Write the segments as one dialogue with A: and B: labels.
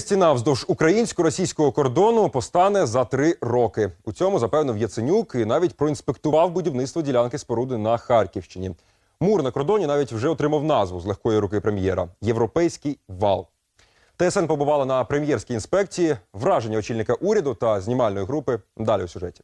A: Стіна вздовж українсько-російського кордону постане за три роки. У цьому запевнив Яценюк і навіть проінспектував будівництво ділянки споруди на Харківщині. Мур на кордоні навіть вже отримав назву з легкої руки прем'єра Європейський вал. ТСН побувала на прем'єрській інспекції. Враження очільника уряду та знімальної групи далі у сюжеті.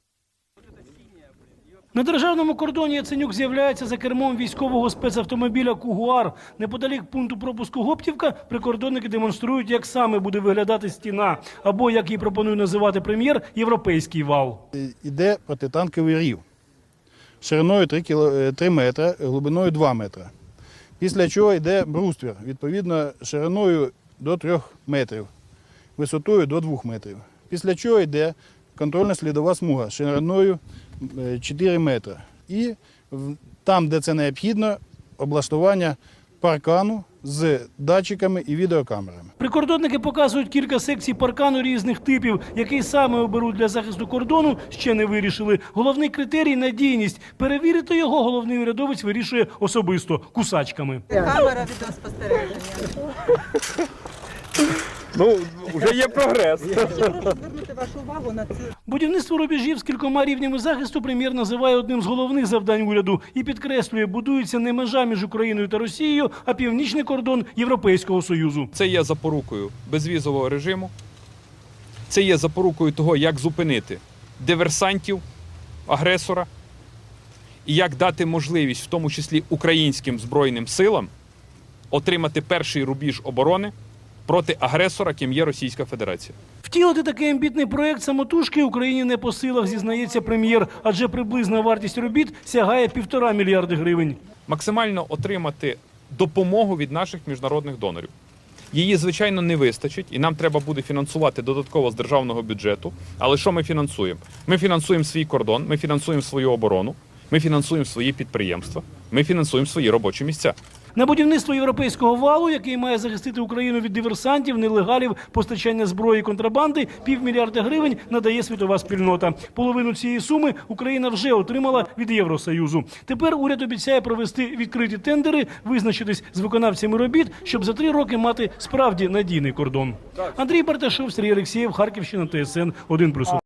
B: На державному кордоні Яценюк з'являється за кермом військового спецавтомобіля Кугуар. Неподалік пункту пропуску Гоптівка прикордонники демонструють, як саме буде виглядати стіна, або як її пропонує називати прем'єр європейський вал.
C: Іде протитанковий рів шириною 3, кіло, е, 3 метри, глибиною 2 метри. Після чого йде бруствір, відповідно, шириною до 3 метрів, висотою до 2 метрів. Після чого йде контрольна слідова смуга шириною е, 4 метри. І в- там, де це необхідно, облаштування паркану з датчиками і відеокамерами.
B: Прикордонники показують кілька секцій паркану різних типів, який саме оберуть для захисту кордону, ще не вирішили. Головний критерій надійність. Перевірити його головний урядовець вирішує особисто кусачками.
D: Камера відеоспостереження.
E: Ну, вже є прогрес.
D: Я хочу звернути вашу увагу на це.
B: Будівництво рубежів з кількома рівнями захисту прем'єр називає одним з головних завдань уряду і підкреслює, будується не межа між Україною та Росією, а північний кордон Європейського союзу.
E: Це є запорукою безвізового режиму. Це є запорукою того, як зупинити диверсантів, агресора, і як дати можливість, в тому числі українським збройним силам, отримати перший рубіж оборони проти агресора, ким є Російська Федерація.
B: Втілити такий амбітний проект самотужки Україні не по силах, зізнається прем'єр, адже приблизна вартість робіт сягає півтора мільярди гривень.
E: максимально отримати допомогу від наших міжнародних донорів. Її, звичайно, не вистачить, і нам треба буде фінансувати додатково з державного бюджету. Але що ми фінансуємо? Ми фінансуємо свій кордон, ми фінансуємо свою оборону, ми фінансуємо свої підприємства, ми фінансуємо свої робочі місця.
B: На будівництво європейського валу, який має захистити Україну від диверсантів, нелегалів, постачання зброї, і контрабанди, півмільярда гривень надає світова спільнота. Половину цієї суми Україна вже отримала від Євросоюзу. Тепер уряд обіцяє провести відкриті тендери, визначитись з виконавцями робіт, щоб за три роки мати справді надійний кордон. Андрій Барташов, Сергій Олексєєв, Харківщина, ТСН 1+,1.